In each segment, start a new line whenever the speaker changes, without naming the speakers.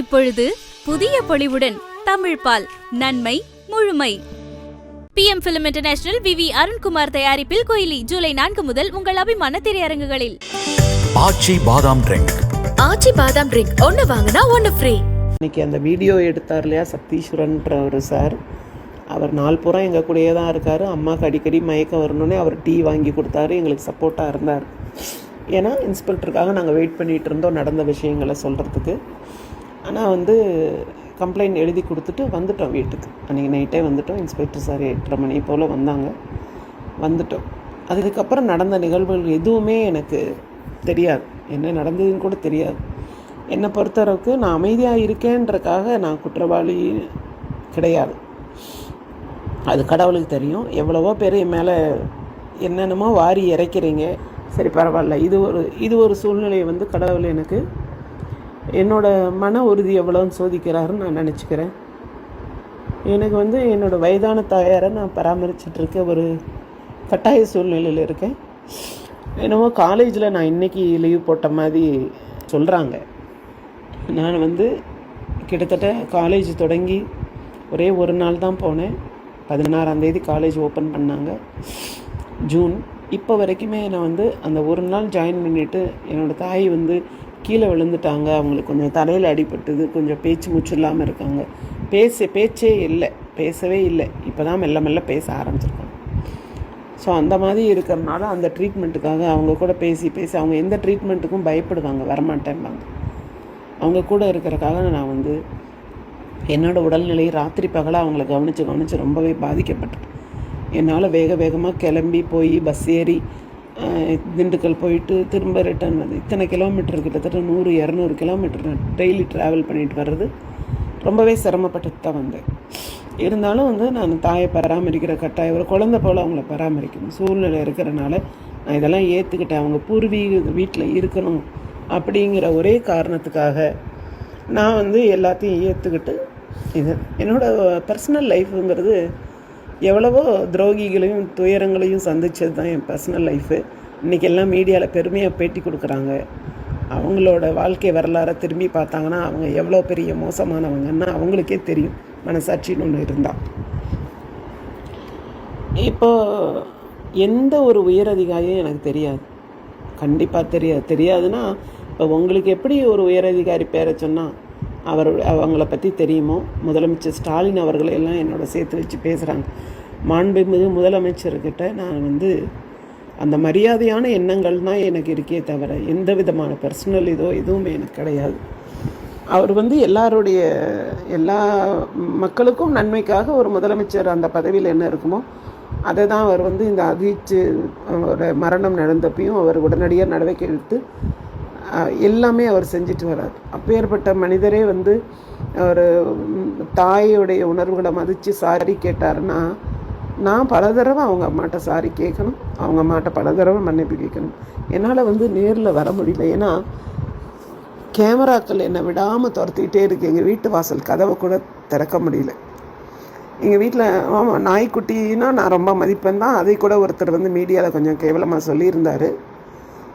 இப்பொழுது புதிய பொலிவுடன் தமிழ் பால் நன்மை முழுமை. PM film international V V Arunkumar தயாரிப்பில் கோயிலி ஜூலை நான்கு முதல் உங்கள் அபிமான திரையரங்குகளில்.
ஆச்சி பாதாம் ட்ரிங்க்.
ஆச்சி பாதாம் ட்ரிங்க். ஒன்னு வாங்கினா ஒன்னு ஃப்ரீ.
இன்னைக்கு அந்த வீடியோ எடுத்தார் இல்லையா சத்தீஸ்வரன்ற ஒரு சார். அவர் நாள் பூரா எங்கள் கூடயே தான் இருக்கார். அம்மாவுக்கு அடிக்கடி மயக்கம் வரணுன்னே அவர் டீ வாங்கி கொடுத்தாரு. எங்களுக்கு சப்போர்ட்டாக இருந்தார். ஏன்னா இன்ஸ்பெக்டருக்காக நாங்கள் வெயிட் பண்ணிகிட்டு இருந்தோம் நடந்த விஷயங்களை சொல்கிறதுக்கு ஆனால் வந்து கம்ப்ளைண்ட் எழுதி கொடுத்துட்டு வந்துட்டோம் வீட்டுக்கு. அன்றைக்கி நைட்டே வந்துட்டோம். இன்ஸ்பெக்டர் சார் எட்டரை மணி போல் வந்தாங்க. வந்துட்டோம். அதுக்கப்புறம் நடந்த நிகழ்வுகள் எதுவுமே எனக்கு தெரியாது. என்ன நடந்ததுன்னு கூட தெரியாது. என்னை பொறுத்தளவுக்கு நான் அமைதியாக இருக்கேன்றக்காக நான் குற்றவாளி கிடையாது. அது கடவுளுக்கு தெரியும். எவ்வளவோ பேர் என் மேலே என்னென்னமோ வாரி இறைக்கிறீங்க. சரி பரவாயில்ல. இது ஒரு இது ஒரு சூழ்நிலையை வந்து கடவுள் எனக்கு என்னோட மன உறுதி எவ்வளோன்னு சோதிக்கிறாருன்னு நான் நினச்சிக்கிறேன். எனக்கு வந்து என்னோட வயதான தாயாரை நான் பராமரிச்சிட்ருக்க ஒரு கட்டாய சூழ்நிலையில் இருக்கேன். என்னவோ காலேஜில் நான் இன்னைக்கு லீவ் போட்ட மாதிரி சொல்கிறாங்க நான் வந்து கிட்டத்தட்ட காலேஜ் தொடங்கி ஒரே ஒரு நாள் தான் போனேன். பதினாறாந்தேதி காலேஜ் ஓப்பன் பண்ணாங்க. ஜூன். இப்போ வரைக்குமே நான் வந்து அந்த ஒரு நாள் ஜாயின் பண்ணிவிட்டு என்னோடய தாய் வந்து கீழே விழுந்துட்டாங்க. அவங்களுக்கு கொஞ்சம் தலையில் அடிபட்டது. கொஞ்சம் பேச்சு மூச்சு இல்லாமல் இருக்காங்க. பேச பேச்சே இல்லை. பேசவே இல்லை. இப்போ தான் மெல்ல மெல்ல பேச ஆரம்பிச்சிருக்காங்க. ஸோ அந்த மாதிரி இருக்கிறனால அந்த ட்ரீட்மெண்ட்டுக்காக அவங்க கூட பேசி பேசி அவங்க எந்த ட்ரீட்மெண்ட்டுக்கும் பயப்படுவாங்க. வரமாட்டேன்பாங்க. அவங்க கூட இருக்கிறக்காக நான் வந்து என்னோடய உடல்நிலை ராத்திரி பகலாக அவங்கள கவனித்து கவனித்து ரொம்பவே பாதிக்கப்பட்டேன். என்னால் வேக வேகமாக கிளம்பி போய் பஸ் ஏறி திண்டுக்கல் போயிட்டு திரும்ப ரிட்டர்ன் வந்து இத்தனை கிலோமீட்டர் கிட்டத்தட்ட நூறு இரநூறு கிலோமீட்டர் நான் டெய்லி ட்ராவல் பண்ணிட்டு வர்றது. ரொம்பவே சிரமப்பட்டு தான் வந்தேன். இருந்தாலும் வந்து நான் தாயை பராமரிக்கிற கட்டாயம் ஒரு குழந்தை போல் அவங்கள பராமரிக்கணும். சூழ்நிலை இருக்கிறனால நான் இதெல்லாம் ஏற்றுக்கிட்டேன் அவங்க பூர்வீக வீட்டில் இருக்கணும் அப்படிங்கிற ஒரே காரணத்துக்காக நான் வந்து எல்லாத்தையும் ஏற்றுக்கிட்டு இது என்னோடய பர்சனல் லைஃபுங்கிறது எவ்வளவோ துரோகிகளையும் துயரங்களையும் சந்தித்தது தான் என் பர்சனல் லைஃபு இன்றைக்கி எல்லாம் மீடியாவில் பெருமையாக பேட்டி கொடுக்குறாங்க. அவங்களோட வாழ்க்கை வரலாறை திரும்பி பார்த்தாங்கன்னா அவங்க எவ்வளோ பெரிய மோசமானவங்கன்னா அவங்களுக்கே தெரியும். மனசாட்சின்னு ஒன்று இருந்தால் இப்போ எந்த ஒரு உயர் அதிகாரியும் எனக்கு தெரியாது. கண்டிப்பாக தெரியாது. தெரியாதுன்னா இப்போ உங்களுக்கு எப்படி ஒரு உயர் அதிகாரி பேரை சொன்னால் அவர் அவங்கள பற்றி தெரியுமோ? முதலமைச்சர் ஸ்டாலின் அவர்களை எல்லாம் என்னோட சேர்த்து வச்சு பேசுகிறாங்க மாண்புமிகு முதலமைச்சர்கிட்ட நான் வந்து அந்த மரியாதையான எண்ணங்கள் தான் எனக்கு இருக்கே தவிர எந்த விதமான பர்சனல் இதோ எதுவுமே எனக்கு கிடையாது. அவர் வந்து எல்லாருடைய எல்லா மக்களுக்கும் நன்மைக்காக ஒரு முதலமைச்சர் அந்த பதவியில் என்ன இருக்குமோ அதை தான் அவர் வந்து இந்த அதிர்ச்சி மரணம் நடந்தப்பையும் அவர் உடனடியாக நடவடிக்கை எடுத்து எல்லாமே அவர் செஞ்சுட்டு வர்றார் அப்பேற்பட்ட மனிதரே வந்து அவர் தாயோடைய உணர்வுகளை மதித்து சாரி கேட்டாருன்னா நான் பல தடவை அவங்க அம்மாட்ட சாரி கேட்கணும் அவங்க அம்மாட்ட பல தடவை மன்னிப்பு கேட்கணும். என்னால் வந்து நேரில் வர முடியல. ஏன்னா கேமராக்கள் என்னை விடாமல் துரத்திக்கிட்டே இருக்கு. எங்கள் வீட்டு வாசல் கதவை கூட திறக்க முடியல. எங்கள் வீட்டில் ஆமாம் நாய்க்குட்டினா நான் ரொம்ப மதிப்பேன் தான். அதை கூட ஒருத்தர் வந்து மீடியாவில் கொஞ்சம் கேவலமாக சொல்லியிருந்தார்.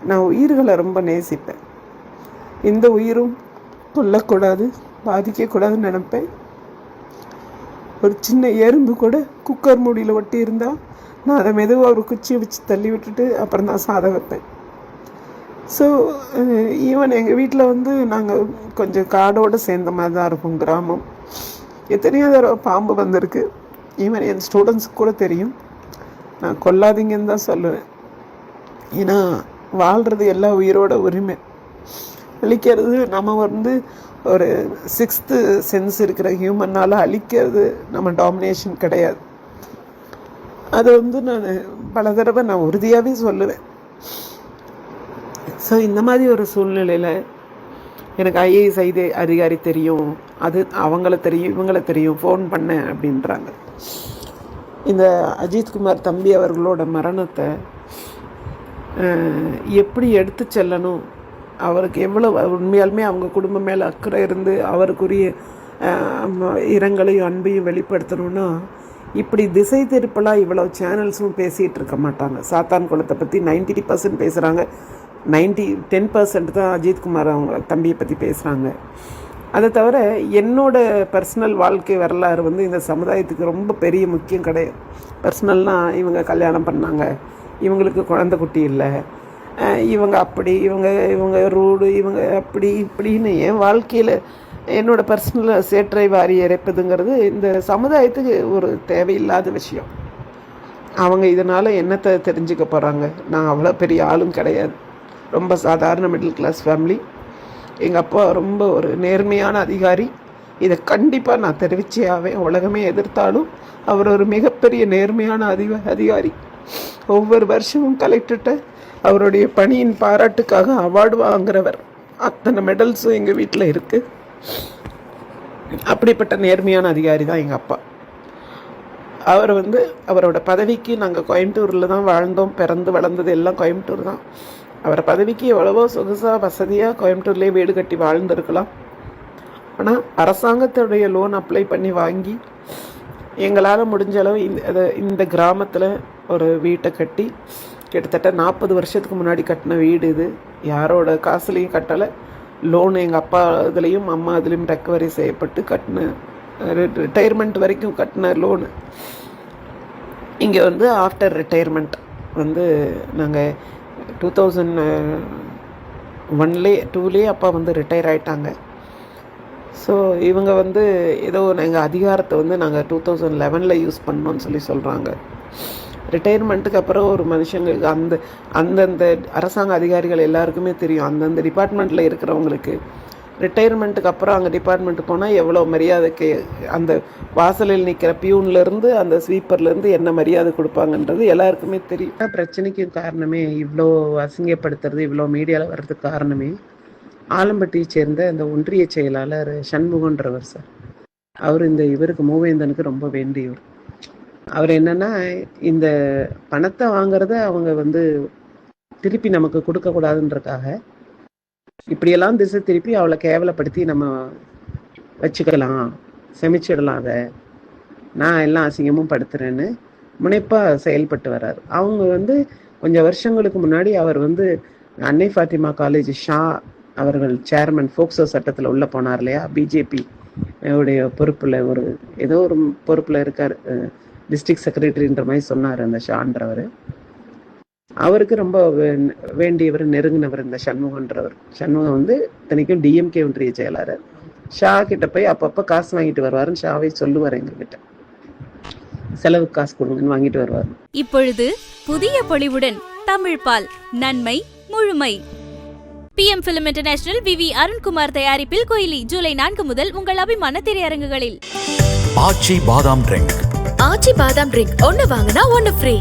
நான் உயிர்களை ரொம்ப நேசிப்பேன். எந்த உயிரும் கொல்லக்கூடாது பாதிக்கக்கூடாதுன்னு நினைப்பேன். ஒரு சின்ன எறும்பு கூட குக்கர் மூடியில் ஒட்டி இருந்தால் நான் அதை மெதுவாக ஒரு குச்சியை வச்சு தள்ளி விட்டுட்டு அப்புறம் தான் சாதம் வைப்பேன். ஸோ ஈவன் எங்கள் வீட்டில் வந்து நாங்கள் கொஞ்சம் காடோடு சேர்ந்த மாதிரி தான் இருக்கும் கிராமம். எத்தனையோ தடவை பாம்பு வந்திருக்கு. ஈவன் என் ஸ்டூடெண்ட்ஸுக்கு கூட தெரியும். நான் கொல்லாதீங்கன்னு தான் சொல்லுவேன். ஏன்னா வாழ்கிறது எல்லா உயிரோட உரிமை. அழிக்கிறது நம்ம வந்து ஒரு சிக்ஸ்த்து சென்ஸ் இருக்கிற ஹியூமன்னால் அழிக்கிறது நம்ம டாமினேஷன் கிடையாது. அது வந்து நான் பல தடவை நான் உறுதியாகவே சொல்லுவேன். ஸோ இந்த மாதிரி ஒரு சூழ்நிலையில் எனக்கு ஐஏஎஸ் ஐதே அதிகாரி தெரியும். அது அவங்கள தெரியும் இவங்கள தெரியும். ஃபோன் பண்ணேன் அப்படின்றாங்க. இந்த அஜித்குமார் தம்பி அவர்களோட மரணத்தை எப்படி எடுத்து செல்லணும்? அவருக்கு எவ்வளோ உண்மையாலுமே அவங்க குடும்பம் மேலே அக்கறை இருந்து அவருக்குரிய ம- இரங்கலையும் அன்பையும் வெளிப்படுத்தணும்னா இப்படி திசை திருப்பலாக இவ்வளோ சேனல்ஸும் பேசிகிட்டு இருக்க மாட்டாங்க. சாத்தான் குளத்தை பற்றி நைன்டி பர்சன்ட் பேசுகிறாங்க நைன்டி டென் பர்சன்ட் தான் அஜித்குமார் அவங்க தம்பியை பற்றி பேசுகிறாங்க அதை தவிர என்னோட பர்சனல் வாழ்க்கை வரலாறு வந்து இந்த சமுதாயத்துக்கு ரொம்ப பெரிய முக்கியம் கிடையாது. பர்சனல்னால் இவங்க கல்யாணம் பண்ணாங்க. இவங்களுக்கு குழந்தை குட்டி இல்லை. இவங்க அப்படி இவங்க இவங்க ரூடு இவங்க அப்படி இப்படின்னு என் வாழ்க்கையில் என்னோட பர்சனல் சேற்றை வாரி இறைப்பதுங்கிறது இந்த சமுதாயத்துக்கு ஒரு தேவையில்லாத விஷயம். அவங்க இதனால் என்னத்தை தெரிஞ்சுக்க போகிறாங்க நான் அவ்வளோ பெரிய ஆளும் கிடையாது. ரொம்ப சாதாரண மிடில் கிளாஸ் ஃபேமிலி எங்கள் அப்பா ரொம்ப ஒரு நேர்மையான அதிகாரி. இதை கண்டிப்பாக நான் தெரிவிச்சே ஆவேன். உலகமே எதிர்த்தாலும் அவர் ஒரு மிகப்பெரிய நேர்மையான அதிக அதிகாரி. ஒவ்வொரு வருஷமும் கலெக்டர்கிட்ட அவருடைய பணியின் பாராட்டுக்காக அவார்டு வாங்குறவர். அத்தனை மெடல்ஸும் எங்கள் வீட்டில் இருக்குது அப்படிப்பட்ட நேர்மையான அதிகாரி தான் எங்கள் அப்பா. அவர் வந்து அவரோட பதவிக்கு நாங்கள் கோயம்புத்தூரில் தான் வாழ்ந்தோம். பிறந்து வளர்ந்தது எல்லாம் கோயம்புத்தூர் தான். அவர் பதவிக்கு எவ்வளவோ சொகுசாக வசதியாக கோயம்புத்தூர்லேயே வீடு கட்டி வாழ்ந்திருக்கலாம். ஆனால் அரசாங்கத்துடைய லோன் அப்ளை பண்ணி வாங்கி எங்களால் முடிஞ்ச அளவு இந்த இந்த கிராமத்தில் ஒரு வீட்டை கட்டி கிட்டத்தட்ட நாற்பது வருஷத்துக்கு முன்னாடி கட்டின வீடு இது. யாரோட காசுலேயும் கட்டலை. லோன் எங்கள் அப்பா இதுலேயும் அம்மா இதுலேயும் ரெக்கவரி செய்யப்பட்டு கட்டின ரிட்டையர்மெண்ட் வரைக்கும் கட்டின லோனு இங்கே வந்து ஆஃப்டர் ரிட்டையர்மெண்ட் வந்து நாங்கள் டூ தௌசண்ட் ஒன்லே டூலே அப்பா வந்து ரிட்டையர் ஆயிட்டாங்க. ஸோ இவங்க வந்து ஏதோ எங்கள் அதிகாரத்தை வந்து நாங்கள் டூ தௌசண்ட் லெவனில் யூஸ் பண்ணோன்னு சொல்லி சொல்கிறாங்க ரிட்டையர்மெண்ட்டுக்கு அப்புறம் ஒரு மனுஷங்களுக்கு அந்த அந்தந்த அரசாங்க அதிகாரிகள் எல்லாருக்குமே தெரியும். அந்தந்த டிபார்ட்மெண்ட்டில் இருக்கிறவங்களுக்கு. ரிட்டையர்மெண்ட்டுக்கு அப்புறம் அங்கே டிபார்ட்மெண்ட் போனால் எவ்வளோ மரியாதைக்கு அந்த வாசலில் நிற்கிற பியூன்லேருந்து அந்த ஸ்வீப்பர்லேருந்து என்ன மரியாதை கொடுப்பாங்கன்றது எல்லாருக்குமே தெரியும். பிரச்சனைக்கு காரணமே இவ்வளோ அசிங்கப்படுத்துறது இவ்வளோ மீடியாவில் வர்றதுக்கு காரணமே. ஆலம்பட்டியை சேர்ந்த அந்த ஒன்றிய செயலாளர் சண்முகன்றவர் சார். அவர் இந்த இவருக்கு மூவேந்தனுக்கு ரொம்ப வேண்டியவர். அவர் என்னன்னா இந்த பணத்தை வாங்குறத அவங்க வந்து திருப்பி நமக்கு கொடுக்கக்கூடாதுன்றக்காக இப்படியெல்லாம் திசை திருப்பி அவளை கேவலப்படுத்தி நம்ம வச்சுக்கலாம் செமிச்சிடலாம் அதை. நான் எல்லாம் அசிங்கமும் படுத்துறேன்னு முனைப்பாக செயல்பட்டு வர்றாரு அவங்க வந்து கொஞ்சம் வருஷங்களுக்கு முன்னாடி அவர் வந்து அன்னை ஃபாத்திமா காலேஜ் ஷா அவர்கள் சேர்மன் ஃபோக்சோ சட்டத்தில் உள்ளே போனார் இல்லையா? பிஜேபி உடைய பொறுப்பில் ஒரு ஏதோ ஒரு பொறுப்பில் இருக்கார். டிஸ்ட்ரிக்ட் செக்ரட்டரின்ற மாதிரி சொன்னார் அந்த ஷான்றவர் அவருக்கு ரொம்ப வே- வேண்டியவர் நெருங்கினவர் இந்த சண்முகன்றவர் சண்முகம் வந்து இத்தனைக்கும் டிஎம்கே ஒன்றிய செயலாளர். ஷா கிட்ட போய் அப்பப்போ காசு வாங்கிட்டு வருவாருன்னு ஷாவே சொல்லுவார் எங்ககிட்ட. செலவு காசு கொடுங்கன்னு வாங்கிட்டு வருவார்.
இப்பொழுது புதிய பொலிவுடன் தமிழ் பால் நன்மை முழுமை. PM film international V V Arunkumar தயாரிப்பில் கோயிலி ஜூலை நான்கு முதல் உங்கள் அபிமான திரையரங்குகளில்.
ஆச்சி பாதாம் ட்ரிங்க்.
ஆச்சி பாதாம் ட்ரிங்க் ஒன்னு வாங்கினா ஒன்னு ஃப்ரீ.